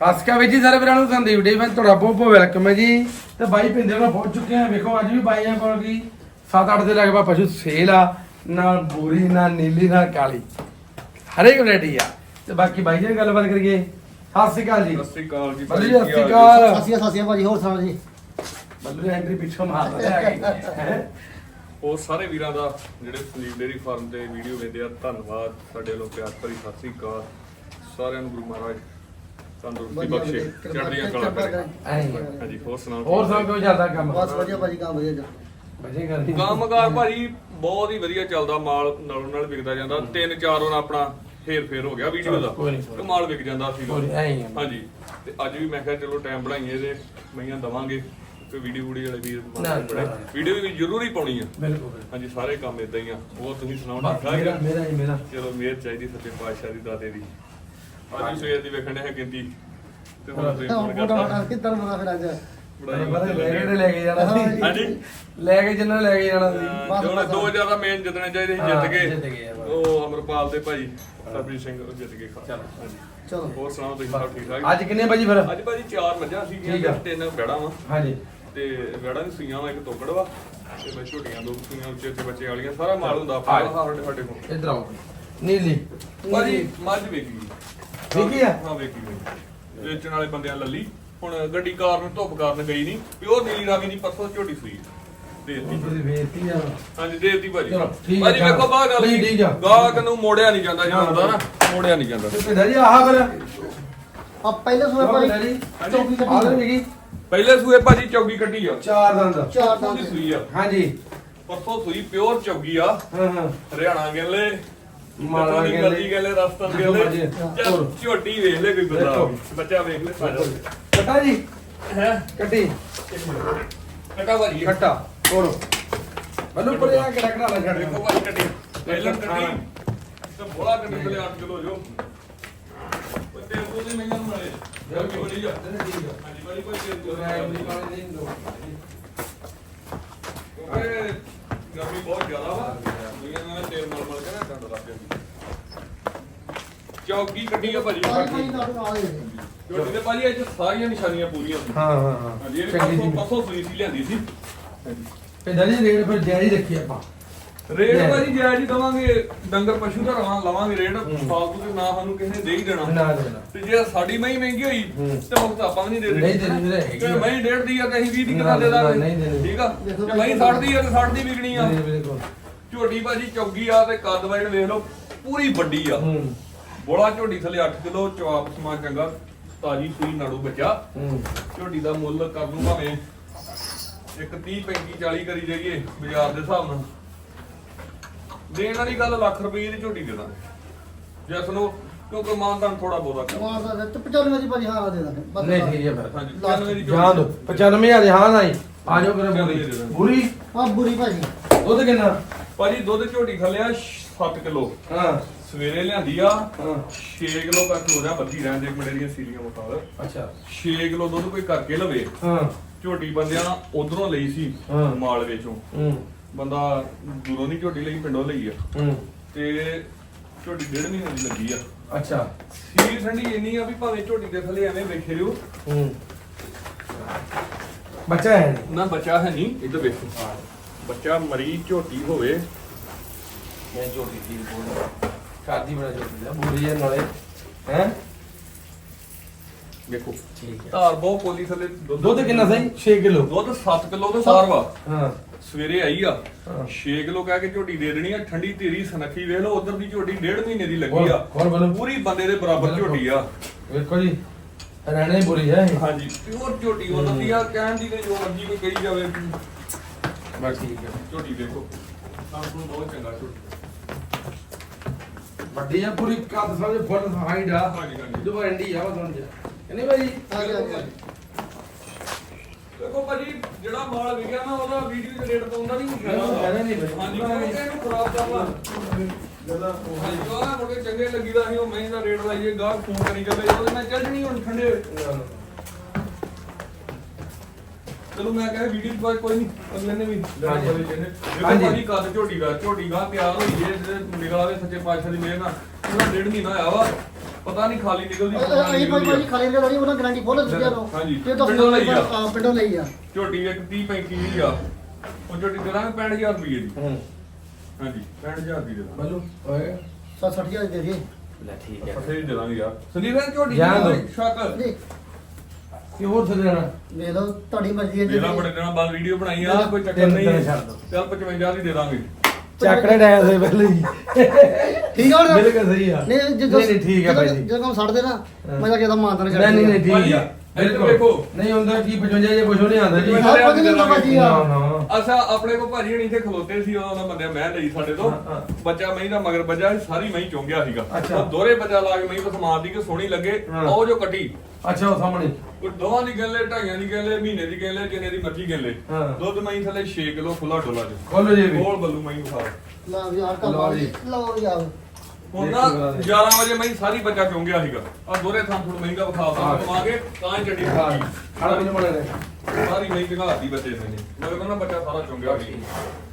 ਸਤਿ ਸ਼੍ਰੀ ਅਕਾਲ ਵੀਰ ਜੀ ਸਾਰੇ ਵੀਰਾਂ ਨੂੰ ਸੰਦੀਪ ਡੇ ਮੈਂ ਤੁਹਾਡਾ ਬਹੁਤ ਬਹੁਤ ਵੈਲਕਮ ਹੈ ਜੀ। ਤੇ ਬਾਈ ਪਿੰਦੇ ਨਾਲ ਪਹੁੰਚ ਚੁੱਕੇ ਆ ਵੇਖੋ ਅੱਜ ਵੀ ਬਾਈਆਂ ਕੋਲ ਕੀ 7-8 ਦੇ ਲਗਭਗ ਪਸ਼ੂ ਸੇਲ ਆ ਨਾਲ ਬੂਰੀ ਨਾਲ ਨੀਲੀ ਨਾਲ ਕਾਲੀ। ਹਰੇਕ ਵੈਰਾਈਟੀ ਆ। ਤੇ ਬਾਕੀ ਬਾਈ ਜੀ ਨਾਲ ਗੱਲਬਾਤ ਕਰੀਏ। ਸਤਿ ਸ਼੍ਰੀ ਅਕਾਲ ਜੀ। ਸਤਿ ਸ੍ਰੀ ਅਕਾਲ ਜੀ ਬੱਲੂ ਜੀ ਭਾਜੀ, ਸਤਿ ਸ਼੍ਰੀ ਅਕਾਲ। ਸਾਸੀਆਂ ਸਾਸੀਆਂ ਭਾਜੀ ਹੋਰ ਸੁਣਾਓ ਜੀ? ਬੱਲੂ ਐਂਟਰੀ ਪਿੱਛੋਂ ਮਾਰਦਾ ਹੈ? ਉਹ ਸਾਰੇ ਵੀਰਾਂ ਦਾ ਜਿਹੜੇ ਸੰਦੀਪ ਡੇਰੀ ਫਾਰਮ ਤੇ ਵੀਡੀਓ ਵੇਖਦੇ ਆ ਧੰਨਵਾਦ ਸਾਡੇ ਵੱਲੋਂ ਪਿਆਰ ਭਰੀ ਸਤਿ ਸ੍ਰੀ ਅਕਾਲ। ਸਾਰਿਆਂ ਨੂੰ ਗੁਰੂ ਮਹਾਰਾਜ ਤੰਦਰੁਸਤੀ ਬਖਸ਼ੇ। ਵਧੀਆ, ਚੜ੍ਹਦੀਆਂ ਕਲਾ ਕਿਰਪਾ ਕਰੇ ਕਰੇ। ਹਾਂਜੀ ਹੋਰ ਸੁਣਾਓ ਹੋਰ ਸਭ ਕਿਉਂ ਚੱਲਦਾ ਕੰਮ? ਬਸ ਵਧੀਆ ਭਾਜੀ ਕੰਮ ਵਧੀਆ ਜੀ ਵਜੇ ਕਰਦੀ ਕੰਮਕਾਰ ਭਾਜੀ ਬਹੁਤ ਹੀ ਵਧੀਆ ਚੱਲਦਾ ਮਾਲ ਨਾਲੋਂ ਨਾਲ ਵਿਕਦਾ ਜਾਂਦਾ। ਤਿੰਨ ਚਾਰ ਉਹਨਾਂ ਆਪਣਾ ਫੇਰ ਫੇਰ ਹੋ ਗਿਆ ਵੀਡੀਓ ਦਾ ਕੋਈ ਨੀ, ਕੋਈ ਨੀ। ਤੇ ਮਾਲ ਵਿਕ ਜਾਂਦਾ ਸੀ। ਕੋਈ ਨੀ, ਐਂ ਹੀ ਆ। ਹਾਂਜੀ ਤੇ ਅੱਜ ਵੀ ਮੈਂ ਕਿਹਾ ਚਲੋ ਟਾਈਮ ਬਣਾਈਏ ਤੇ ਮਈਆਂ ਦਵਾਂਗੇ ਤੇ ਵੀਡੀਓ ਵੀਡੀਓ ਵਾਲੇ ਵੀਰ ਨਾ, ਬੜੇ। ਨਾ। ਵੀਡੀਓ ਵੀ ਜ਼ਰੂਰੀ ਪਾਉਣੀ ਆ। ਬਿਲਕੁਲ। ਹਾਂਜੀ ਸਾਰੇ ਕੰਮ ਇਦਾਂ ਹੀ ਆ। ਹੋਰ ਤੁਸੀਂ ਸੁਣਾਓ ਠੀਕ ਮੇਰਾ? ਮੇਰਾ ਮੇਰਾ। ਚਲੋ ਮਿਹਰ ਚਾਹੀਦੀ ਸੱਚੇ ਪਾਤਸ਼ਾਹ ਦੀ ਦਾਤੇ ਦੀ। ਅੱਜ ਸਵੇਰ ਦੀ ਵੇਖਣ ਗਿਣਤੀ। ਤੇ ਹੁਣ ਤੁਸੀਂ ਤਾਂ ਫੋਨ ਫੋਟੋ ਕਰਤਾ। ਫਟਾ ਕਿੱਦਾਂ ਬਣਾ ਫਿਰ ਅੱਜ? ਬੜਾ ਪਤਾ ਲੈ ਕੇ ਤੇ ਲੈ ਕੇ ਜਾਣਾ ਸੀ? ਹਾਂਜੀ। ਲੈ ਕੇ ਜਿੰਨਾ ਲੈ ਕੇ ਜਾਣਾ ਸੀ। ਅਹ ਜੋ ਦੋ ਜ਼ਿਆਦਾ ਮੇਨ ਜਿੱਤਣੇ ਚਾਹੀਦੇ ਸੀ ਹਾਂ, ਜਿੱਤ ਗਏ ਜਿੱਤ ਗਏ ਆ ਬਸ। ਉਹ ਅਮਰਪਾਲ ਦੇ ਭਾਈ ਸਰਬਜੀਤ ਸਿੰਘ ਉਹ ਜਿੱਤ ਗਏ ਚਲੋ। ਹਾਂਜੀ। ਚਲੋ। ਹੋਰ ਸੁਣਾਓ ਤੁਸੀਂ ਸਭ ਠੀਕ ਠਾਕ? ਅੱਜ ਕਿੰਨੇ ਵਜੇ ਫਿਰ? ਅੱਜ ਭਾਜੀ ਚਾਰ ਮੱਝਾਂ ਠੀਕ ਸੀਗੀਆਂ ਆ। ਤੇ ਤਿੰਨ ਬੈੜਾਂ ਵਾ। ਹਾਂਜੀ। ਤੇ ਵੈੜਾਂ ਦੀ ਸੂਈਆਂ ਵਾ ਇੱਕ ਤੋਕੜ ਵਾ। ਤੇ ਮੈਂ ਝੋਟੀਆਂ ਦੋ ਸੂਈਆਂ ਉੱਚੇ ਉੱਚੇ ਬੱਚੇ ਵਾਲੀਆਂ। ਸਾਰਾ ਮਾਲ ਹੁੰਦਾ ਆ ਆਪਣਾ ਜਾ। ਸਾਡੇ ਸਾਡੇ ਕੋਲ। ਇਧਰ ਆਓ। ਨੀਲੀ। ਭਾਜੀ ਮੱਝ ਵੇਖੀ ਆ? ਹਾਂ ਵੇਖੀ ਵੇਖੀ। ਵੇਚਣ ਵਾਲੇ ਬੰਦਿਆਂ ਲੱਲੀ। ਹੁਣ ਗੱਡੀ ਕਾਰਨ ਧੁੱਪ ਕਾਰਨ ਗਈ ਨਹੀਂ ਪਿਓਰ ਨੀਲੀ ਰਾਵੀ ਦੀ ਪਰਸੋਂ ਝੋਟੀ ਸੂਈ ਦੇਤੀ। ਤੁਸੀਂ ਵੇਚਤੀ ਆ। ਹਾਂਜੀ ਦੇਤੀ ਭਾਜੀ। ਚਲੋ, ਠੀਕ ਆ, ਭਾਜੀ ਚਲੋ। ਵੇਖੋ ਬਾਹਰ ਗੱਲ ਠੀਕ ਆ। ਗਾਹਕ ਨੂੰ ਮੋੜਿਆ ਨਹੀਂ ਜਾਂਦਾ ਜਿਹੜਾ ਹੁੰਦਾ ਨਾ ਮੋੜਿਆ ਨਹੀਂ ਜਾਂਦਾ। ਤੇ ਜੀ ਆਹ ਫਿਰ ਆ। ਪਹਿਲੇ ਸੂਏ ਭਾਜੀ ਭਾਜੀ ਚੌਕੀ ਆਹ ਪਹਿਲੇ ਸੂਏ ਭਾਜੀ ਚੌਗੀ ਕੱਢੀ ਆ। ਚਾਰ ਦੰਦ। ਚਾਰ ਤਾਂ ਦੀ ਸੂਈ ਆ। ਹਾਂਜੀ। ਪਰਸੋਂ ਸੂਈ ਪਿਓਰ ਚੌਗੀ ਆ। ਹਾਂ ਹਾਂ। ਹਰਿਆਣਾ ਗੇਲੇ ਮਾਲਾ ਗੇਲੇ। ਗੇਲੇ ਗੇਲੇ ਰਸਤਨ ਜੋ ਮਰਜ਼ੀ ਗੇਲੇ ਹੈ। ਚੱਲ। ਝੋਟੀ ਵੇਖ ਲੈ ਕੋਈ ਬੰਦਾ। ਬੱਚਾ ਵੇਖ ਲੈ ਸਾਡਾ ਕਟਾ ਜੀ। ਹੈ? ਕੱਟੀ। ਕਟਾ ਭਾਜੀ। ਕੱਟਾ। ਕੋੜੋ ਮੈਨੂੰ ਪਰੇ ਆ ਕੇ ਰਖਣਾ ਲੈ ਛੱਡ ਦੇਖੋ ਭਾਜੀ ਕੱਟੀ। ਪਹਿਲਾਂ ਕੱਟੀ। ਤੇ ਬੋਲਾ ਕੱਟੀ ਥਲੇ 8 ਕਿਲੋ ਜੋ। ਕੋਈ ਤੇਲ ਤੋਂ ਨਹੀਂ ਮਹਿੰਗਾ ਮਿਲੇ ਜਲਦੀ ਬੜੀ ਜਾ ਹਾਂਜੀ ਭਾਜੀ ਕੋਈ ਤੋਂ ਨਹੀਂ ਕਿਉਂਕਿ ਗਰਮੀ ਬਹੁਤ ਜ਼ਿਆਦਾ ਵਾ। ਦੁਨੀਆ ਨਾਲ ਤੇਲ ਮਲ ਮਲ ਕੇ ਨਾ ਡੰਡ ਲੱਗ ਜਾਂਦੀ ਚੌਕੀ ਕੱਢੀ ਆ ਭਾਜੀ। ਜੋੜੀ ਦੇ ਭਾਜੀ ਅੱਜ ਸਾਰੀਆਂ ਨਿਸ਼ਾਨੀਆਂ ਪੂਰੀਆਂ ਹਾਂ ਹਾਂ ਹਾਂ। ਇਹ ਪਰਸੋਂ ਜੀ ਪਰਸੋਂ ਸੂਈ ਸੀ ਲਿਆਂਦੀ ਸੀ। ਪਿੰਦਾ ਜੀ ਰੇਟ ਫਿਰ ਜਾਰੀ ਰੱਖੀ ਆਪਾਂ। ਰੇਟ। ਭਾਜੀ ਜਾਇਜ਼ ਹੀ ਦਵਾਂਗੇ ਡੰਗਰ ਪਸ਼ੂ ਦਾ ਰਵਾਂ ਲਵਾਂਗੇ ਰੇਟ ਫਾਲਤੂ ਤੇ ਨਾ ਸਾਨੂੰ ਕਿਸੇ ਨੇ ਦੇ ਹੀ ਦੇਣਾ। ਨਾ ਦੇਣਾ। ਤੇ ਜੇ ਸਾਡੀ ਮਹੀਂ ਮਹਿੰਗੀ ਹੋਈ। ਤੇ ਮੁਕਤ ਆਪਾਂ ਵੀ ਨਹੀਂ ਦੇ ਨਹੀਂ ਦੇਣੀ। ਵੀਰੇ, ਹੈਗੀ ਤੇ ਆ। ਮਹੀਂ ਡੇਢ ਦੀ ਆ ਤੇ ਅਸੀਂ 20 ਦੀ ਕਿੰਨਾ ਦੇ ਦਾਂਗੇ। ਨਹੀਂ ਦੇਣੀ। ਠੀਕ ਆ? ਤੇ ਮਹੀਂ 60 ਦੀ ਆ ਤੇ 60 ਦੀ ਵਿਕਣੀ ਆ। ਕੋਲ ਝੋਟੀ ਭਾਜੀ ਚੌਗੀ ਆ ਤੇ ਕੱਦ ਵਾਈਡ ਵੇਖ ਲਓ ਪੂਰੀ ਵੱਡੀ ਆ। ਹੂੰ। ਬੋਲਾ ਝੋਟੀ ਥਲੇ 8 ਕਿਲੋ ਚਵਾਪ ਸਮਾਨ ਚੰਗਾ ਤਾਜੀ ਸੂਈ ਨਾੜੂ ਬੱਚਾ। ਹੂੰ। ਝੋਟੀ ਦਾ ਮੁੱਲ ਕਰ ਲੂ ਭਾਵੇਂ ਇੱਕ 30 35 40 ਕਰੀ ਜਾਈਏ ਬਾਜ਼ਾਰ ਦੇ ਹਿਸਾਬ ਨਾਲ। ਦੇਣ ਵਾਲੀ ਗੱਲ ਲੱਖ ਰੁਪਏ ਦੀ ਝੋਟੀ ਦੇ ਦਾਂਗੇ। ਜਿਸ ਨੂੰ ਕਿਉਂਕਿ ਮਾਨਦਾਨ ਥੋੜਾ ਬਹੁਤਾ ਕਰ। ਮਾਰ ਦਾ ਤੇ 95 ਦੀ ਭਾਜੀ ਹਾਂ ਦੇ ਦਾਂਗੇ। ਬਸ ਨਹੀਂ ਠੀਕ ਹੈ ਫਿਰ। ਹਾਂਜੀ ਲਾਸਟ 95 ਦੀ ਜਾਨ ਦੋ 95000 ਦੇ ਹਾਂ ਨਹੀਂ। ਆ ਜਾਓ ਕਰੇ ਚੱਲ ਬੁਰੀ। ਦੇ ਦੇਣਾ। ਬੁਰੀ? ਆ ਬੁਰੀ ਭਾਜੀ। ਦੁੱਧ ਕਿੰਨਾ? ਭਾਜੀ ਦੁੱਧ ਝੋਟੀ ਥੱਲਿਆ 7 ਕਿਲੋ। ਹਾਂ। ਸਵੇਰੇ ਲਿਆਂਦੀ ਆ ਹਾਂ। 6 ਕਿਲੋ ਤੱਕ ਹੋ ਜਾ ਬੱਤੀ ਰਹਿਣ ਦੇ ਮੇਰੀਆਂ ਸੀਰੀਆਂ ਮੁਤਾਬਕ ਅੱਛਾ। 6 ਕਿਲੋ ਦੁੱਧ ਕੋਈ ਕਰਕੇ ਲਵੇ। ਹਾਂ। ਝੋਟੀ ਬੰਦਿਆਂ ਉਧਰੋਂ ਲਈ ਸੀ ਹਾਂ। ਮਾਲ ਵਿੱਚੋਂ ਹੂੰ। ਬੰਦਾ ਦੂਰੋਂ ਨਹੀਂ ਝੋਟੀ ਲਈ ਪਿੰਡੋਂ ਲਈ ਆ। ਹੂੰ। ਤੇ ਝੋਟੀ ਡੇਢ ਮਹੀਨੇ ਦੀ ਲੱਗੀ ਆ। ਅੱਛਾ। ਸੀਲ ਠੰਡੀ ਇੰਨੀ ਆ ਵੀ ਭਾਵੇਂ ਝੋਟੀ ਦੇ ਥੱਲੇ ਐਵੇਂ ਵੇਖੇ ਰਿਓ ਹੂੰ। ਬੱਚਾ ਹੈ ਨੀ। ਨਾ ਬੱਚਾ ਹੈ ਨਹੀਂ ਇੱਧਰ ਵੇਖੋ। ਬੱਚਾ ਮਰੀ ਝੋਟੀ ਹੋਵੇ। ਮੈਂ ਝੋਟੀ ਦੀ ਬੋਲ ਕਾਦੀ ਬੜਾ ਝੋਟੀ ਦਾ ਬੁਰੀ ਹੈ ਨਾਲੇ। ਹੈ? ਵੇਖੋ। ਠੀਕ ਹੈ। ਧਾਰ ਬਹੁਤ ਕੋਲੀ ਥੱਲੇ ਦੁੱਧ ਕਿੰਨਾ ਸਹੀ? 6 ਕਿਲੋ। ਦੁੱਧ 7 ਕਿਲੋ ਤੋਂ ਸਾਰ ਵਾ। ਹਾਂ। ਸਵੇਰੇ ਆਈ ਆ। ਹਾਂ। 6 ਕਿਲੋ ਕਹਿ ਕੇ ਝੋਟੀ ਦੇ ਦੇਣੀ ਆ। ਠੰਡੀ ਧੀਰੀ ਸਨਖੀ ਵੇਖ ਲਓ ਉਧਰ ਦੀ ਝੋਟੀ ਡੇਢ ਮਹੀਨੇ ਦੀ ਲੱਗੀ ਆ। ਪੂਰੀ ਬੰਦੇ ਦੇ ਬਰਾਬਰ। ਝੋਟੀ ਆ। ਵੇਖੋ ਜੀ ਰਹਿਣੇ ਬੁਰੀ ਹੈ ਹਾਂਜੀ ਪਿਓਰ ਝੋਟੀ ਉਹਨਾਂ ਦੀ ਆ ਕਹਿਣ ਦੀ ਤੇ ਜੋ ਮਰਜ਼ੀ ਕੋਈ ਕਹੀ ਜਾਵੇ। ਬਸ ਠੀਕ ਹੈ। ਝੋਟੀ ਸਾਨੂੰ ਨੂੰ ਬਹੁਤ ਚੰਗਾ ਝੋਟੀ। ਵੱਡੀ ਆ ਪੂਰੀ ਕੱਦ ਸਮਝ ਫੁੱਲ ਹਾਈਟ ਆ। ਹਾਂਜੀ, ਐਂਡੀ ਆ ਉਹ ਸਮਝ ਕਹਿੰਦੇ ਹਾਂਜੀ, ਹਾਂਜੀ। ਦੇਖੋ ਭਾਜੀ ਜਿਹੜਾ ਮਾਲ ਵਿਕਿਆ ਨਾ ਉਹਦਾ ਵੀਡੀਓ ਦੇ ਰੇਟ ਹੁੰਦਾ ਨਹੀਂ ਕਹਿੰਦਾ ਨਹੀਂ ਭਾਜੀ। ਹਾਂਜੀ ਕਿਉਂਕਿ ਇਹਨੂੰ ਖਰਾਬ ਕਰਨਾ ਹਾਂਜੀ ਨਾ ਮੁੜ ਕੇ ਚੰਗੇ ਲੱਗੀਦਾ ਸੀ ਉਹ ਮਹੀਂ ਦਾ ਰੇਟ ਲਾਈਏ ਗਾਹਕ ਫੋਨ ਕਰੀ ਜਾਵੇ ਉਹਦੇ ਨਾਲ ਚੱਲ ਜਣੀ ਹੁਣ ਠੰਡੇ ਚਲੋ ਮੈਂ ਕਹਾਂ ਵੀਡੀਓ ਬਾਅਦ ਕੋਈ ਨਹੀਂ ਅਗਲੇ ਨੇ ਵੀ ਹਾਂਜੀ। ਹਾਂਜੀ ਦੇਖੋ ਹਾਂਜੀ। ਭਾਜੀ ਕੱਦ ਝੋਟੀ ਦਾ ਝੋਟੀ ਗਾਹ ਤਿਆਰ ਹੋਈ ਜੇ ਨਿਕਲ ਆਵੇ ਸੱਚੇ ਪਾਤਸ਼ਾਹ ਦੀ ਮਿਹਰ ਨਾਲ ਉਹਦਾ ਡੇਢ ਮਹੀਨਾ ਹੋਇਆ ਵਾ ਪਤਾ ਨਹੀਂ ਖਾਲੀ ਨਿਕਲਦੀ ਪਤਾ ਨਹੀਂ ਅਸੀਂ ਨਿਕਲਦੀ ਖਾਲੀ ਨਹੀਂ ਉਹਨਾਂ ਗਾਰੰਟੀ ਫੁੱਲ ਦਿੱਤੀ ਆ ਲੋ ਹਾਂਜੀ। ਤੇ ਤਾਂ ਪਿੰਡੋਂ ਲਈ ਆ। ਹਾਂ ਪਿੰਡੋਂ ਲਈ ਆ। ਝੋਟੀ ਇੱਕ 30 35 ਦੀ ਆ। ਉਹ ਝੋਟੀ ਦੇ ਦਾਂਗੇ 65000 ਰੁਪਏ ਦੀ। ਹੂੰ। ਹਾਂਜੀ 65000 ਦੀ ਦੇ ਦਾਂਗੇ। ਬਲੂ ਹੋਏਗਾ 60000 ਦੇ ਦੇ ਲੈ ਠੀਕ ਫਸੇ ਦੇ ਦਾਂਗੇ ਯਾਰ। ਸੰਦੀਪ ਇਹ ਝੋਟੀ ਜਾਣ ਦਿਓ। ਦੀ। ਕੀ ਹੋਰ ਥੱਲੇ ਜਾਣਾ ਵੇਖ ਲਓ ਤੁਹਾਡੀ ਮਰਜ਼ੀ ਹੈ ਜੀ। ਮੇਰਾ ਬੜੇ ਦਿਨਾਂ ਬਾਅਦ ਵੀਡੀਓ ਬਣਾਈ ਆ ਕੋਈ ਚੱਕਰ ਤਿੰਨ ਨਹੀਂ। ਦਿਨ ਛੱਡ ਦਿਓ। ਚੱਲ 55 ਦੀ ਦੇ ਦਾਂਗੇ। ਚੱਕੜੇ ਡਾਇਆ ਸੇ ਪਹਿਲੇ ਹੀ। ਠੀਕ ਆ ਹੁਣ? ਬਿਲਕੁਲ ਸਹੀ ਆ। ਨਹੀਂ ਜਦੋਂ ਨਹੀਂ ਠੀਕ ਆ ਭਾਈ ਜੀ। ਜਦੋਂ ਕੰਮ ਨਾ। ਮੈਂ ਤਾਂ ਕਿਹਦਾ ਮਾਨਦਾਰ ਨਹੀਂ ਨਹੀਂ ਨਹੀਂ ਠੀਕ ਆ। ਬਿਲਕੁਲ। ਵੇਖੋ। ਨਹੀਂ ਹੁੰਦਾ ਕੀ 55 ਜੇ ਕੁਛ ਨਹੀਂ ਆਉਂਦਾ ਜੀ। ਹਾਂ, ਕੁਝ ਨਹੀਂ ਭਾਜੀ ਆ ਨਾ ਨਾ ਅਸਾ ਆਪਣੇ ਕੋ ਭਾਜੀ ਹਣੀ ਇੱਥੇ ਖਲੋਤੇ ਸੀ ਉਹਨਾਂ ਦਾ ਬੰਦਿਆ ਮੈਂ ਲਈ ਸਾਡੇ ਤੋਂ। ਬੱਚਾ ਮਹੀਂ ਦਾ ਮਗਰ ਬੱਜਾ ਸਾਰੀ ਮਹੀਂ ਚੁੰਗਿਆ ਸੀਗਾ। ਉਹ ਦੋਰੇ ਬੱਚਾ ਲਾ ਕੇ ਮਹੀਂ ਬਸ ਮਾਰਦੀ ਕਿ ਸੋਹਣੀ ਲੱਗੇ। ਉਹ ਜੋ ਕੱਟੀ। ਅੱਛਾ ਉਹ ਸਾਹਮਣੇ। ਕੋਈ ਦੋਵਾਂ ਦੀ ਗੱਲੇ ਢਾਈਆਂ ਦੀ ਗੱਲੇ ਮਹੀਨੇ ਦੀ ਗੱਲੇ ਜਿੰਨੇ ਦੀ ਮਰਜ਼ੀ ਗੱਲੇ। ਦੁੱਧ ਮਹੀਂ ਥੱਲੇ 6 ਕਿਲੋ ਖੁੱਲਾ ਡੋਲਾ ਚ ਖੋਲੋ ਜੀ ਵੀ। ਕੋਲ ਬੱਲੂ ਮਹੀਂ ਖਾ ਲਓ ਯਾਰ ਕਾ ਲਓ ਜੀ। ਲਓ ਯਾਰ ਹੁਣ ਨਾ 11 ਵਜੇ ਮਹੀਂ ਸਾਰੀ ਬੱਚਾ ਚੁੰਗਿਆ ਸੀਗਾ। ਆ ਦੋਰੇ ਥਾਂ ਥੋੜ ਮਹਿੰਗਾ ਵਿਖਾ। ਦਾਂ ਕਮਾਗੇ ਤਾਂ ਹੀ ਚੱਡੀ। ਹਾਂ। ਖੜਾ ਮੈਨੂੰ ਬਣੇ ਨੇ ਸਾਰੀ ਮਹੀਂ ਦਿਖਾਤੀ ਬੱਚੇ ਨੇ ਮਗਰ ਕਹਿੰਦਾ ਬੱਚਾ ਸਾਰਾ ਚੁੰਗਿਆ ਸੀ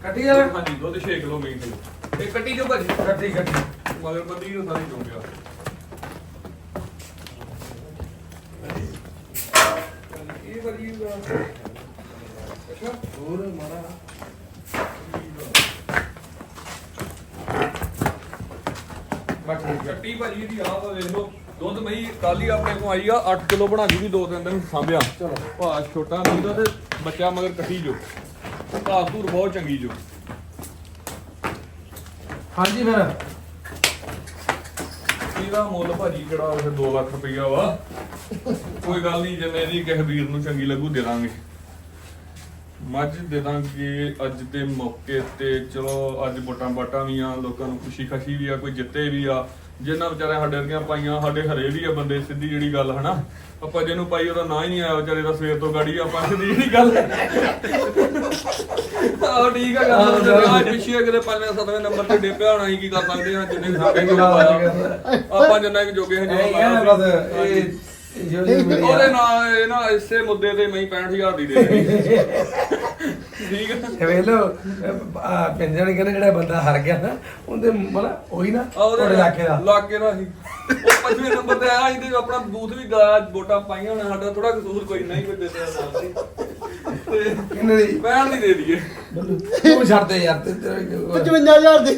ਕੱਟੀ ਯਾਰ ਹਾਂਜੀ ਦੁੱਧ 6 ਕਿਲੋ ਮਹੀਂ ਥੱਲੇ ਇਹ ਕੱਟੀ ਜੋ ਭਾਜੀ। ਕੱਟੀ ਕੱਟੀ। ਮਗਰ ਬੰਦੀ ਨੂੰ ਸਾਰੀ ਚੁੰਗਿਆ। ਇਹ ਬੜੀ ਅੱਛਾ। ਹੋਰ ਮਾਰਾ ਹੈ ਕੱਟੀ ਭਾਜੀ ਦੀ ਆਹ ਵਾ ਵੇਖ ਲਓ। ਦੁੱਧ ਮਈ ਕੱਲ ਆਪਣੇ ਕੋਲ ਆਈ ਆ 8 ਕਿਲੋ ਬਣਾ ਵੀ ਦੋ ਤਿੰਨ ਦਿਨ ਸਾਂਭਿਆ। ਚਲੋ। ਭਾਅ ਛੋਟਾ ਨਹੀਂ ਦਾ ਤੇ ਬੱਚਾ ਮਗਰ ਕੱਟੀ ਜੋ। ਭਾਅ ਧੂਰ ਬਹੁਤ ਚੰਗੀ ਜੋ। ਹਾਂਜੀ ਫਿਰ। ਇਹਦਾ ਮੁੱਲ ਭਾਜੀ ਕਿਹੜਾ ਉਹ 2 ਲੱਖ ਰੁਪਈਆ ਵਾ। ਕੋਈ ਗੱਲ ਨਹੀਂ ਜਿੰਨੇ ਦੀ ਕਿਸੇ ਵੀਰ ਨੂੰ ਚੰਗੀ ਲੱਗੂ ਦੇ ਦਾਂਗੇ। ਮੱਝ ਦੇ ਦਾਂਗੇ ਅੱਜ ਦੇ ਮੌਕੇ ਤੇ। ਚਲੋ ਅੱਜ ਵੋਟਾਂ ਬਾਟਾਂ ਵੀ ਆ ਲੋਕਾਂ ਨੂੰ ਖੁਸ਼ੀ ਖਸ਼ੀ ਵੀ ਆ ਕੋਈ ਜਿੱਤੇ ਵੀ ਆ। ਜਿਨ੍ਹਾਂ ਵਿਚਾਰੇ ਸਾਡੇ ਵਰਗੀਆਂ ਪਾਈਆਂ ਸਾਡੇ ਹਰੇ ਵੀ ਆ ਬੰਦੇ ਸਿੱਧੀ ਜਿਹੜੀ ਗੱਲ ਹਨਾ? ਆਪਾਂ ਜਿਹਨੂੰ ਪਾਈ ਉਹਦਾ ਨਾਂ ਹੀ ਨਹੀਂ ਆਇਆ ਵਿਚਾਰੇ ਦਾ ਸਵੇਰ ਤੋਂ ਗਾੜੀ ਆਪਾਂ ਸਿੱਧੀ ਜਿਹੜੀ ਗੱਲ ਆਹ ਠੀਕ ਆ ਗੱਲ ਤੇ ਪਿੱਛੇ ਕਿਤੇ ਪੰਜਵੇਂ ਸੱਤਵੇਂ ਨੰਬਰ ਤੇ ਡੇਪਿਆ ਹੋਣਾ ਅਸੀਂ ਕੀ ਕਰ ਸਕਦੇ ਹਾਂ ਜਿੰਨੇ ਸਾਡੇ ਕੋਲ ਆਪਾਂ ਜਿੰਨਾ ਕਿ ਜੋਗੇ ਹਾਂ ਜਿੰਨਾ ਬਸ ਇਹ ਉਹਦੇ ਨਾਲ ਇਹ ਨਾ ਇਸੇ ਮੁੱਦੇ ਤੇ ਮੈਂ 65000 ਦੀ ਦੇ ਦੇਣੀ ਠੀਕ ਹੈ ਇਹ ਵੇਖ ਲੋ ਪਿੰਜਣ ਕਹਿੰਦੇ ਜਿਹੜਾ ਬੰਦਾ ਹਾਰ ਗਿਆ ਨਾ ਉਹਦੇ ਮਤਲਬ ਉਹੀ ਨਾ ਆ ਉਹਦੇ ਤੁਹਾਡੇ ਇਲਾਕੇ ਦਾ। ਇਲਾਕੇ ਦਾ ਸੀ ਉਹ ਪੰਜਵੇਂ ਨੰਬਰ ਤੇ ਆਇਆ ਇਹਦੇ ਆਪਣਾ ਬੂਥ ਵੀ ਗਾਇਆ ਵੋਟਾਂ ਪਾਈਆਂ ਹੋਣਾ ਸਾਡਾ ਥੋੜਾ ਕਸੂਰ ਕੋਈ ਨਹੀਂ ਕੋਈ ਦਿੱਤੇ ਨਾਲ ਸੀ ਤੇ ਕਿੰਨੇ ਦੀ? ਪੈਣ ਦੀ ਦੇ ਦਈਏ। ਬੱਲੂ ਤੂੰ ਛੱਡ ਦੇ ਯਾਰ ਤੇ ਤੇਰੇ 55000 ਦੇ।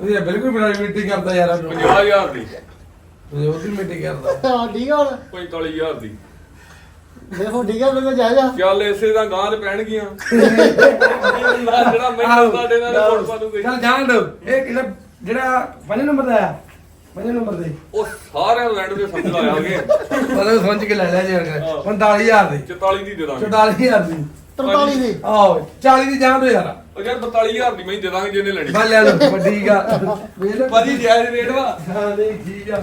ਇਹ ਬਿਲਕੁਲ ਬਣਾ ਮਿੱਟੀ ਕਰਦਾ ਯਾਰ। 50000 ਦੀ। ਉਹਦੀ ਮਿੱਟੀ ਕਰਦਾ। ਹਾਂ ਠੀਕ ਆ ਹੁਣ। 45000 ਦੀ। ਦੇਖੋ ਠੀਕ ਆ ਮੇਰੇ ਜਾਇਜ਼ ਆ। ਚੱਲ ਇਸੇ ਦਾ ਗਾਂ ਤੇ ਪੈਣਗੀਆਂ। ਜਿਹੜਾ ਮੈਨੂੰ ਸਾਡੇ ਨਾਲ ਵੋਟ ਪਾ ਦੂਗੇ ਚੱਲ ਜਾਣ ਦੋ ਇਹ ਕਿਹੜਾ ਜਿਹੜਾ ਪੰਜ ਨੰਬਰ ਦਾ ਆ। ਪੰਜ ਨੰਬਰ ਦੇ। ਉਹ ਸਾਰਿਆਂ ਲੈਂਡ ਦੇ ਸਮਝ ਆਇਆਗੇ ਮਤਲਬ ਸਮਝ ਕੇ ਲੈ ਲਿਆ ਜੀ ਹਾਂ। 45000 ਦੀ। 44 ਦੀ ਦੇ ਦਾਂਗੇ। 44000 ਦੀ। 43 ਦੀ। ਆਓ 40 ਦੀ ਜਾਣ ਦੋ ਯਾਰ। ਉਹ ਯਾਰ 42000 ਦੀ ਮੈਂ ਦੇ ਦਾਂਗੇ ਜਿਹਨੇ ਲੈਣੀ। ਬਾ ਲੈ ਲਓ ਵੱਡੀ ਗਾ ਵੇਖ ਲਓ ਭਾਜੀ ਜਾਇਜ਼ ਰੇਟ ਵਾ। ਹਾਂ ਨਹੀਂ ਠੀਕ ਆ।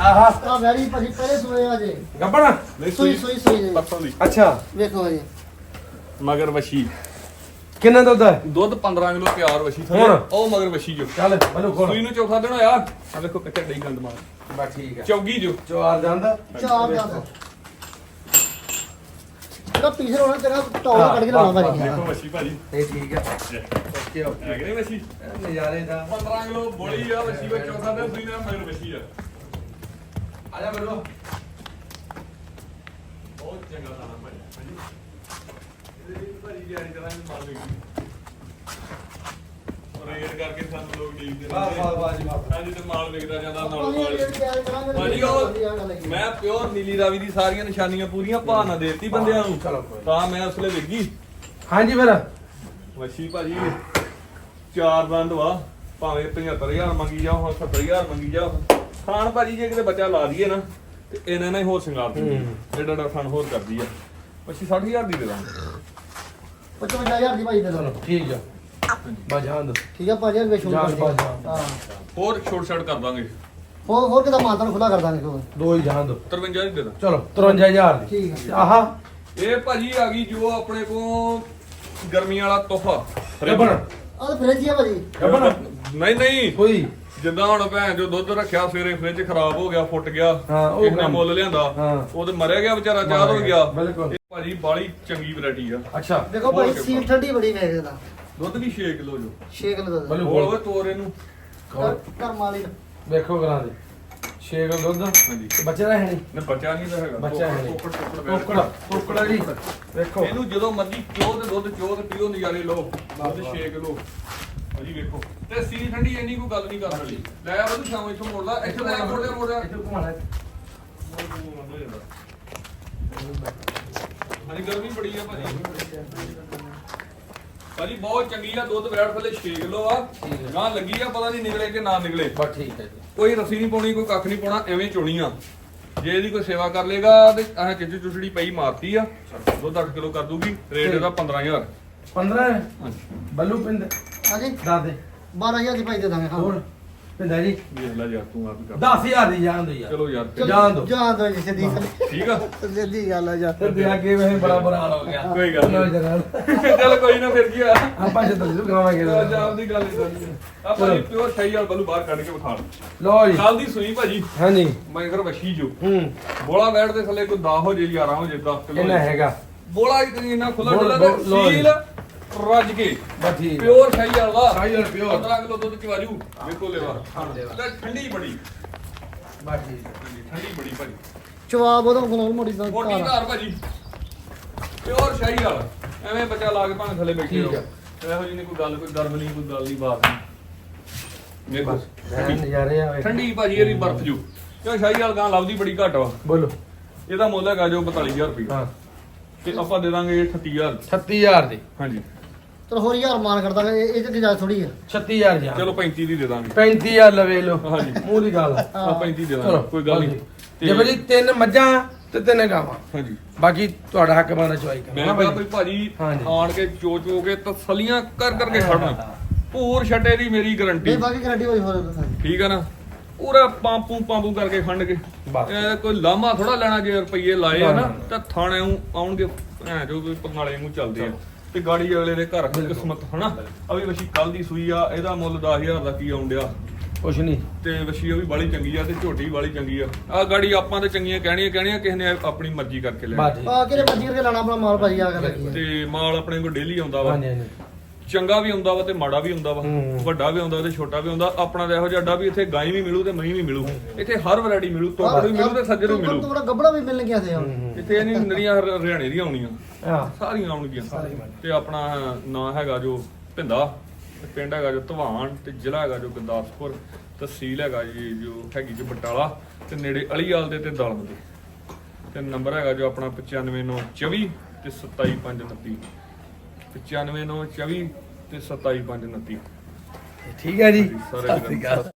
ਆਹਾ। ਆ ਵੈਰੀ ਭਾਜੀ ਪਹਿਲੇ ਸੋਏ ਆ ਜੇ। ਗੱਬਣਾ? ਨਹੀਂ ਸੂਈ ਸੂਈ ਸੂਈ ਜੀ। ਪਰਸੋਂ ਦੀ। ਅੱਛਾ। ਵੇਖੋ ਜੀ। ਮਗਰ ਵਸ਼ੀ ਕਿੰਨਾ ਦੁੱਧ ਹੈ ਦੁੱਧ 15 ਕਿਲੋ ਤਿਆਰ ਵਸ਼ੀ ਹੁਣ? ਉਹ ਮਗਰ ਵਸ਼ੀ ਜੋ। ਚੱਲ ਮੈਨੂੰ ਖੋਲ। ਸੂਈ ਨੂੰ ਚੌਥਾ ਦਿਨ ਹੋਇਆ। ਆ ਵੇਖੋ ਕੱਚਾ ਡਈ ਗੰਦ ਮਾਰ। ਬਾ ਠੀਕ ਆ। ਚੌਗੀ ਜੋ। ਚਵਾਰ ਜਾਂਦਾ। ਚਾਰ ਦਾ ਜਿਹੜਾ ਪਿਛਲੇ ਹੋਣਾ ਤੇਰਾ ਟੌਪ ਕੱਢ ਕੇ ਲਾਉਣਾ ਭਾਜੀ ਦੇਖੋ ਵਸ਼ੀ ਭਾਜੀ। ਇਹ ਠੀਕ ਆ ਓਕੇ ਓਕੇ। ਹੈ ਕਿ ਨਹੀਂ ਵਸ਼ੀ ਨਜ਼ਾਰੇ ਦਾ। 15 ਕਿਲੋ ਬੋਲੀ ਆ ਵਸ਼ੀ ਵਿੱਚ ਚੌਥਾ ਦਿਨ ਸੂਈ ਨਾਲ ਮਗਰ ਵਸ਼ੀ ਆ। ਆ ਜਾ ਬਰੋ ਬਹੁਤ ਚੰਗਾ ਦਾਣਾ ਭਾਜੀ ਇਹਦੇ ਲਈ ਭਾਜੀ ਜੀ ਆਈ ਤਰ੍ਹਾਂ ਹੀ ਮਾਲ ਵੇਖੀ ਰੇਡ ਕਰਕੇ ਸਾਨੂੰ ਲੋਕ ਡੀਕਦੇ ਵਾਹ ਵਾਹ ਵਾਹ ਜੀ ਵਾਹ ਹਾਂਜੀ ਤੇ ਮਾਲ ਵਿਕਦਾ ਜਾਂਦਾ ਨਾਲ ਆਪਾਂ ਨਾਲ ਇਹ ਜਾਇਜ਼ ਕਰਾਂਗੇ ਭਾਜੀ ਉਹ ਮੈਂ ਪਿਓਰ ਨੀਲੀ ਰਾਵੀ ਦੀ ਸਾਰੀਆਂ ਨਿਸ਼ਾਨੀਆਂ ਪੂਰੀਆਂ ਭਾਅ ਨਾ ਦੇਤੀ ਬੰਦਿਆਂ ਨੂੰ। ਚਲੋ ਕੋਈ ਨੀ। ਤਾਂ ਮੈਂ ਉਸਲੇ ਵੇਗੀ ਹਾਂਜੀ ਫਿਰ। ਵਸ਼ੀ ਭਾਜੀ ਚਾਰ ਦੰਦ ਵਾ। ਭਾਵੇਂ 75000 ਮੰਗੀ ਜਾਓ ਹੁਣ 70000 ਮੰਗੀ ਜਾਓ। ਖਾਣ ਭਾਜੀ ਜੇ ਕਿਤੇ ਬੱਚਾ ਲਾ ਦਈਏ ਨਾ ਤੇ ਇਹਨਾਂ ਨੇ ਹੋਰ ਸ਼ਿੰਗਾਰ। ਜਿਹੜਾ ਡਾ ਹੋਰ ਕਰਦੀ ਆ। ਵਸ਼ੀ 60000 ਦੀ ਦੇ ਦਾਂਗੇ। 55000 ਦੀ ਭਾਜੀ ਦੇ ਦੋ ਠੀਕ ਆ। ਬਾ ਜਾਣ ਦੋ। ਠੀਕ ਆ ਭਾਜੀ ਪਾ ਜਾਣ। ਹਾਂ। ਹੋਰ ਛੋਟ ਛੋਟ ਕਰ ਦਾਂਗੇ। ਹੋਰ ਹੋਰ ਕਿਦਾ ਮਾਨਤਾਨ ਖੁੱਲਾ ਕਰ ਦਾਂਗੇ ਕੋਈ ਦੋ ਹੀ ਜਾਣ ਦੋ। 53 ਦੀ ਦੇ ਦਾਂ ਚਲੋ 53000 ਦੀ। ਠੀਕ ਆ। ਆਹਾ। ਇਹ ਭਾਜੀ ਆ ਗਈ ਜੋ ਆਪਣੇ ਕੋ ਗਰਮੀਆਂ ਵਾਲਾ ਤੋਹਫਾ। ਗੱਬਣ। ਆ ਤਾਂ ਫ੍ਰਿਜ ਹੀ ਆ ਭਾਜੀ। ਗੱਬਣ। ਨਹੀਂ ਨਹੀਂ। ਕੋਈ। ਜਿੱਦਾਂ ਹੁਣ ਭੈਣ ਜੋ ਦੁੱਧ ਰੱਖਿਆ ਸਵੇਰੇ ਫ੍ਰਿਜ ਖਰਾਬ ਹੋ ਗਿਆ ਫੁੱਟ ਗਿਆ। ਹਾਂ, ਉਹ ਇੱਕ ਨੇ। ਮੁੱਲ ਲਿਆਂਦਾ। ਹਾਂ। ਉਹ ਤੇ ਮਰਿਆ ਗਿਆ ਵਿਚਾਰਾ ਚਾਰ ਹੋ ਗਿਆ। ਬਿਲਕੁਲ। ਇਹ ਭਾਜੀ ਬਾਲੀ ਚੰਗੀ ਵੈਰਾਈਟੀ ਆ। ਅੱਛਾ। ਦੇਖੋ ਭਾਈ ਹੋਰ ਸੀਟ ਠੰਡੀ ਬੜੀ ਵੇਖਦੇ। ਦਾ ਦੁੱਧ ਵੀ 6 ਕਿਲੋ ਜੋ। 6 ਕਿਲੋ ਦਾ ਬਲੂ ਬੋਲ ਓਏ ਤੋਰ ਇਹਨੂੰ ਕਰਮ ਵਾਲੀ ਵੇਖੋ ਕਰਾਂ ਦੇ। 6 ਕਿਲੋ ਦੁੱਧ। ਹਾਂਜੀ। ਤੇ ਬੱਚੇ ਦਾ ਹੈ ਨਹੀਂ। ਨੇ ਬੱਚਾ ਨਹੀਂ ਤਾਂ ਹੈਗਾ। ਬੱਚਾ ਹੈ ਨਹੀਂ। ਟੋਕੜ ਜੀ। ਵੇਖੋ। ਇਹਨੂੰ ਜਦੋਂ ਮਰਜ਼ੀ ਕਿਉਂ ਤੇ ਦੁੱਧ ਚੋ ਤੇ ਪੀਓ ਨਜ਼ਾਰੇ ਲਓ। ਦੁੱਧ 6 ਕਿਲੋ। ਭਾਜੀ ਵੇਖੋ। ਤੇ ਸੀ ਠੰਡੀ ਇੰਨੀ ਕੋਈ ਗੱਲ ਨਹੀਂ ਕਰ ਰਹੀ ਲੈ ਆ ਬਦੂ ਸ਼ਾਮ ਇੱਥੋਂ ਮੋੜਦਾ ਇੱਥੋਂ ਲੈ ਆ, ਮੋੜਦਾ ਮੋੜਦਾ ਇੱਥੇ ਘੁਮਾਣਾ ਹਾਂਜੀ ਗਰਮੀ ਬੜੀ ਆ ਭਾਜੀ। ਭਾਜੀ ਬਹੁਤ ਚੰਗੀ ਆ ਦੁੱਧ ਵੈੜ ਥੱਲੇ 6 ਕਿਲੋ ਆ। ਠੀਕ ਹੈ। ਗਾਂ ਲੱਗੀ ਆ ਪਤਾ ਨਹੀਂ ਨਿਕਲੇ ਕਿ ਨਾ ਨਿਕਲੇ। ਬਸ ਠੀਕ ਹੈ ਜੀ। ਕੋਈ ਰਸੀ ਨਹੀਂ ਪਾਉਣੀ ਕੋਈ ਕੱਖ ਨਹੀਂ ਪਾਉਣਾ ਐਵੇਂ ਚੋਣੀ ਆ ਜੇ ਇਹਦੀ ਕੋਈ ਸੇਵਾ ਕਰ ਲੇਗਾ ਤੇ ਆਹ ਕਿਚੂ ਚੁਸੜੀ ਪਈ ਮਾਰਤੀ ਆ ਦੁੱਧ 8 ਕਿਲੋ ਕਰ ਦੂਗੀ ਰੇਟ ਇਹਦਾ 15000 15 ਹਾਂਜੀ। ਬੱਲੂ ਪਿੰਡ? ਹਾਂਜੀ। ਦਾਦੇ 12000 ਦੀ ਭਾਈ ਦੇ ਦਾਂਗੇ ਹਾਂ। ਹੋਰ? ਪਿੰਡਾ ਜੀ। ਵੇਖ ਲੈ ਯਾਰ ਤੂੰ ਆਪ ਹੀ ਕਰ। 10000 ਦੀ ਜਾਨ ਦੋ ਯਾਰ ਚਲੋ ਯਾਰ ਚਲੋ, ਜਾਣ ਦਿਓ। ਜਾਣ ਦੋ ਜੀ ਸਿੱਧੀ ਗੱਲ। ਠੀਕ ਆ? ਸਿੱਧੀ ਗੱਲ ਆ ਜਾ। ਤੇ ਦੇ ਅੱਗੇ ਵੇ ਬੜਾ ਬੁਰਾ ਹਾਲ ਹੋ ਗਿਆ। ਕੋਈ ਗੱਲ ਨੀ। ਲਓ ਜਨਾਬ। ਚੱਲ ਕੋਈ ਨਾ ਫਿਰ ਕੀ ਆ ਆਪਾਂ ਜਦੋਂ ਜ਼ਰੂਰ ਖਾਵਾਂਗੇ। ਪੰਜਾਬ ਦੀ ਗੱਲ ਹੀ ਕਰਨੀ। ਆਪਾਂ ਜੀ ਪਿਓਰ ਸ਼ਾਹੀ ਵਾਲ ਬਲੂ ਬਾਹਰ ਕੱਢ ਕੇ ਵਿਖਾ ਲਓ ਜੀ। ਕੱਲ ਦੀ ਸੂਈ ਭਾਜੀ। ਹਾਂਜੀ। ਮੈਂ ਘਰ ਵਸ਼ੀ ਜੋ। ਹੂੰ। ਬੋਲਾ ਬੈਠ ਦੇ ਥੱਲੇ ਕੋਈ 10 ਹੋ ਜੇ 11 ਹੋ ਜੇ 10 ਕਿਲੋ ਇਹਨਾਂ ਹੈਗਾ। ਬੋਲਾ ਇਤਨੀ ਇੰਨਾ ਖੁੱਲਾ ਬੋਲ- ਡੁੱਲਾ ਤੇ ਬੋਲ- ਲਓ ਜੀ। ਸੀਲ ਰੱਜ ਕੇ। ਬਸ ਠੀਕ। ਪਿਓਰ ਸ਼ਾਹੀ ਵਾਲਾ। ਸ਼ਾਹੀ ਵਾਲਾ pure। 15 ਕਿਲੋ ਦੁੱਧ ਚ ਵਾਜੂ। ਵੇਖੋ ਲੈਵਾ ਹਾਂ ਲੈਵਾ। ਤੇ ਠੰਡੀ ਬੜੀ। ਬਸ ਠੀਕ। ਠੰਡੀ ਬੜੀ ਭਾਜੀ। ਚਵਾਬ ਉਹਦਾ ਕੋਲ ਮੋੜੀ ਦਾ ਮੋਟੀ ਘਰ। ਧਾਰ ਭਾਜੀ। ਪਿਓਰ ਸ਼ਾਹੀ ਵਾਲਾ। ਐਵੇਂ ਬੱਚਾ ਲਾ ਕੇ ਭਾਵੇਂ ਥੱਲੇ ਬੈਠੇ ਠੀਕ ਰਹੋ। ਆ। ਇਹੋ ਜਿਹੀ ਨਹੀਂ ਕੋਈ ਗੱਲ ਕੋਈ ਗਰਮ ਨਹੀਂ ਕੋਈ ਗੱਲ ਨਹੀਂ ਬਾਤ ਨਹੀਂ। ਵੇਖੋ ਐਨ ਨਜ਼ਾਰੇ ਆ। ਵੇਖੋ। ਠੰਡੀ ਭਾਜੀ ਇਹਦੀ ਬਰਫ ਜੂ। ਕਿਉਂ ਸ਼ਾਹੀ ਵਾਲ ਗਾਂ ਲੱਭਦੀ ਬੜੀ ਘੱਟ ਵਾ। ਬੋਲੋ। ਇਹਦਾ ਮੁੱਲ ਹੈਗਾ ਜੋ 42000 ਰੁਪਏ ਹਾਂ। ਤੇ ਆਪਾਂ ਦੇ ਦਾਂਗੇ 38000 36000 ਦੀ। ਹਾਂਜੀ। ਚਲੋ ਹੋਰ ਯਾਰ ਮਾਨ ਕਰਦਾ ਇਹ ਇਹ ਤੇ ਗੁਜਾਇਸ਼ ਥੋੜੀ ਆ। 36000 ਜੀ ਚਲੋ 35 ਦੀ ਦੇ ਦਾਂਗੇ। 35000 ਲਵੇ ਲੋ ਹਾਂਜੀ। ਮੂੰਹ ਦੀ ਗੱਲ ਆ। ਆ 35 ਦੇ ਦਾਂਗੇ। ਕੋਈ ਗੱਲ ਨਹੀਂ। ਜੇ। ਭਾਜੀ ਤਿੰਨ ਮੱਝਾਂ ਤੇ ਤਿੰਨ ਗਾਵਾਂ। ਹਾਂਜੀ। ਬਾਕੀ ਤੁਹਾਡਾ ਹੱਕ ਬਣਦਾ ਚੁਆਈ ਕਰਨਾ ਮੈਂ ਨਾ ਕਿਹਾ ਭਾਜੀ ਕੋਈ ਭਾਜੀ ਹਾਂਜੀ। ਆਣ ਕੇ ਚੋ ਚੋ ਕੇ ਤਸਲੀਆਂ ਕਰ ਕਰਕੇ ਖੜਨਾ। ਪੂਰ ਛੱਡੇ ਦੀ ਮੇਰੀ ਗਾਰੰਟੀ ਨਹੀਂ ਬਾਕੀ ਗਰੰਟੀ ਹੋਈ ਹੋਰ ਦੱਸਾਂ। ਠੀਕ ਹੈ ਨਾ? ਪੂਰਾ ਪਾਂਪੂ ਪਾਂਪੂ ਕਰਕੇ ਖੰਡ ਕੇ। ਬਸ। ਇਹ ਕੋਈ ਲਾਮਾ ਥੋੜਾ ਲੈਣਾ ਜੇ ਰੁਪਈਏ ਲਾਏ ਆ ਨਾ। ਤਾਂ ਥਾਣੇ ਨੂੰ ਆਉਣਗੇ। ਐ ਜੋ ਪੰਗਾਲੇ ਨੂੰ ਚੱਲਦੇ ਆ। ਤੇ ਗਾੜੀ ਅਗਲੇ ਦੇ ਘਰ। ਕਿਸਮਤ ਹਨਾ? ਆ ਵੀ ਵਸ਼ੀ ਕੱਲ ਦੀ ਸੂਈ ਆ ਇਹਦਾ ਮੁੱਲ 10000 ਦਾ ਕੀ ਆਉਣ ਡਿਆ? ਕੁਛ ਨਹੀਂ। ਤੇ ਵਸ਼ੀ ਉਹ ਵੀ ਬਾਲੀ ਚੰਗੀ ਆ ਤੇ ਝੋਟੀ ਵੀ ਬਾਲੀ ਚੰਗੀ ਆ। ਆ ਗਾੜੀ ਆਪਾਂ ਤੇ ਚੰਗੀਆਂ ਕਹਿਣੀਆਂ ਕਹਿਣੀਆਂ ਕਿਸੇ ਨੇ ਆਪਣੀ ਮਰਜ਼ੀ ਕਰਕੇ ਲੈਣੀ ਬਾਜੀ। ਆ ਕਿਹੜੇ ਮਰਜ਼ੀ ਕਰਕੇ ਲਾਣਾ ਆਪਣਾ ਮਾਲ ਭਾਜੀ ਆ ਕਰ ਲੱਗੀ ਤੇ ਮਾਲ ਆਪਣੇ ਕੋਲ ਡੇਲੀ ਆਉਂਦਾ ਵਾ। ਹਾਂਜੀ ਹਾਂਜੀ। ਚੰਗਾ ਵੀ ਆਉਂਦਾ ਵਾ ਤੇ ਮਾੜਾ ਵੀ ਆਉਂਦਾ ਵਾ। ਵੱਡਾ ਵੀ ਆਉਂਦਾ ਤੇ ਛੋਟਾ ਵੀ ਆਉਂਦਾ ਆਪਣਾ ਤਾਂ ਇਹੋ ਜਿਹਾ ਅੱਡਾ ਵੀ ਇੱਥੇ ਗਾਈ ਵੀ ਮਿਲੂ ਤੇ ਮਹੀਂ ਵੀ ਮਿਲੂ। ਇੱਥੇ ਹਰ ਵੈਰਾਈਟੀ ਮਿਲੂ ਤੋਕੜ ਵੀ ਮਿਲੂ ਤੇ ਸੱਜਰ ਵੀ ਮਿਲੂ। ਤੁਹਾਡਾ ਗੱਬੜਾ ਵੀ ਮਿਲਣ ਗਿਆ ਹੂੰ ਇੱਥੇ ਇਹ ਨਹੀਂ ਨੜੀਆਂ ਹਰ- ਹਰਿਆਣੇ ਦੀਆਂ ਆਉਣੀਆਂ। ਸਾਰੀਆਂ ਆਉਣਗੀਆਂ। ਤੇ ਆਪਣਾ ਨਾਂ ਹੈਗਾ ਜੋ ਭਿੰਦਾ। ਤੇ ਪਿੰਡ ਹੈਗਾ ਜੋ ਧਵਾਨ ਤੇ ਜ਼ਿਲ੍ਹਾ ਹੈਗਾ ਜੋ ਗੁਰਦਾਸਪੁਰ। ਤਹਿਸੀਲ ਹੈਗਾ ਜੀ ਜੋ ਹੈਗੀ ਜੋ ਬਟਾਲਾ। ਤੇ ਨੇੜੇ ਅਲੀਵਾਲ ਦੇ ਤੇ ਦਲਮ ਦੇ ਤੇ ਨੰਬਰ ਹੈਗਾ ਜੋ ਆਪਣਾ 95924 ਤੇ 27529 95924 ਤੇ 27529 ਠੀਕ ਹੈ ਜੀ। ਸਤਿ ਸ਼੍ਰੀ ਅਕਾਲ।